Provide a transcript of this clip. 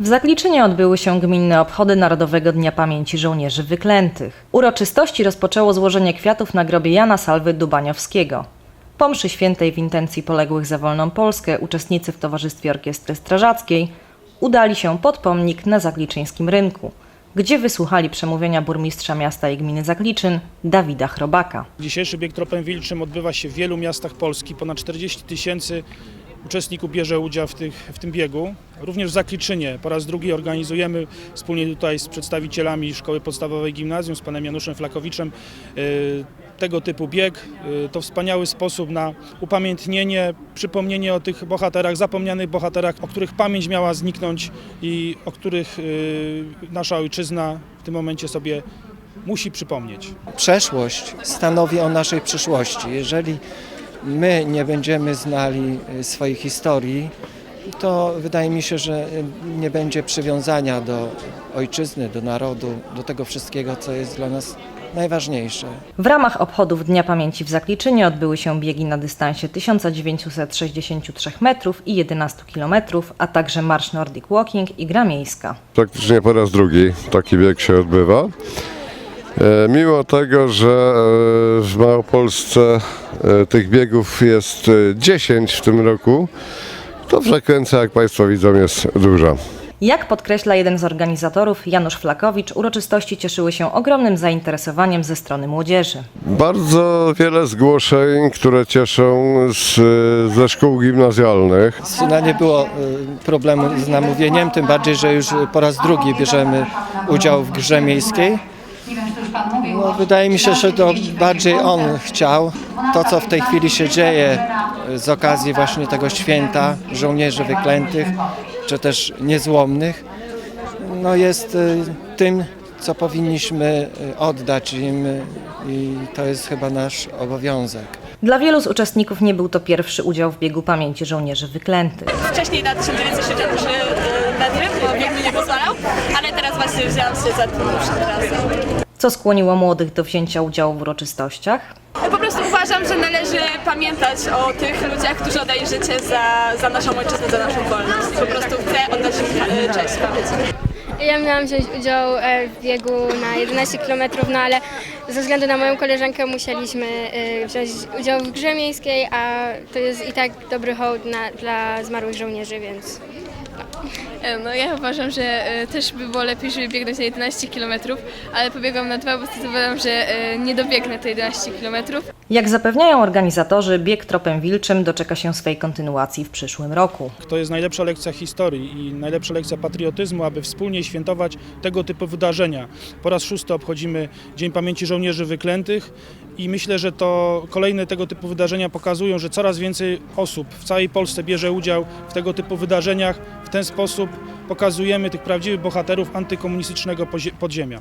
W Zakliczynie odbyły się gminne obchody Narodowego Dnia Pamięci Żołnierzy Wyklętych. Uroczystości rozpoczęło złożenie kwiatów na grobie Jana Salwy Dubaniowskiego. Po mszy świętej w intencji poległych za wolną Polskę uczestnicy w Towarzystwie Orkiestry Strażackiej udali się pod pomnik na Zakliczyńskim Rynku, gdzie wysłuchali przemówienia burmistrza miasta i gminy Zakliczyn Dawida Chrobaka. Dzisiejszy bieg tropem wilczym odbywa się w wielu miastach Polski. Ponad 40 tysięcy uczestników bierze udział w, tych, w tym biegu. Również w Zakliczynie po raz drugi organizujemy wspólnie tutaj z przedstawicielami Szkoły Podstawowej Gimnazjum, z panem Januszem Flakowiczem, y, tego typu bieg. Y, To wspaniały sposób na upamiętnienie, przypomnienie o tych bohaterach, zapomnianych bohaterach, o których pamięć miała zniknąć i o których y, nasza ojczyzna w tym momencie sobie musi przypomnieć. przeszłość stanowi o naszej przyszłości. Jeżeli my nie będziemy znali y, swojej historii, to wydaje mi się, że y, nie będzie przywiązania do ojczyzny, do narodu, do tego wszystkiego, co jest dla nas najważniejsze. W ramach obchodów Dnia Pamięci w Zakliczynie odbyły się biegi na dystansie 1963 metrów i 11 kilometrów, a także marsz Nordic Walking i gra miejska. Praktycznie po raz drugi taki bieg się odbywa. E, Mimo tego, że e, w Małopolsce e, tych biegów jest e, 10 w tym roku, to frekwencja, jak Państwo widzą, jest duża. Jak podkreśla jeden z organizatorów, Janusz Flakowicz, uroczystości cieszyły się ogromnym zainteresowaniem ze strony młodzieży. Bardzo wiele zgłoszeń, które cieszą z, ze szkół gimnazjalnych. No, nie było problemu z namówieniem, tym bardziej, że już po raz drugi bierzemy udział w grze miejskiej. No, wydaje mi się, że to bardziej on chciał. To, co w tej chwili się dzieje z okazji właśnie tego święta żołnierzy wyklętych, czy też niezłomnych, no jest y, tym, co powinniśmy y, oddać im y, i to jest chyba nasz obowiązek. Dla wielu z uczestników nie był to pierwszy udział w biegu pamięci żołnierzy wyklętych. Wcześniej na 1963 metry, bo bieg mi nie pozwalał, ale teraz właśnie wzięłam się za tym już razem. Co skłoniło młodych do wzięcia udziału w uroczystościach? Po prostu uważam, że należy pamiętać o tych ludziach, którzy oddali życie za, za naszą ojczyznę, za naszą wolność. Po prostu chcę oddać im e, cześć, pamięć. Ja miałam wziąć udział e, w biegu na 11 km, no ale ze względu na moją koleżankę musieliśmy e, wziąć udział w grze miejskiej, a to jest i tak dobry hołd na, dla zmarłych żołnierzy, więc No ja uważam, że e, też by było lepiej, żeby biegnąć na 11 km, ale pobiegłam na dwa, bo zdecydowałam, że e, nie dobiegnę te 11 km. Jak zapewniają organizatorzy, bieg tropem wilczym doczeka się swej kontynuacji w przyszłym roku. To jest najlepsza lekcja historii i najlepsza lekcja patriotyzmu, aby wspólnie świętować tego typu wydarzenia. Po raz szósty obchodzimy Dzień Pamięci Żołnierzy Wyklętych i myślę, że to kolejne tego typu wydarzenia pokazują, że coraz więcej osób w całej Polsce bierze udział w tego typu wydarzeniach. W ten sposób pokazujemy tych prawdziwych bohaterów antykomunistycznego podziemia.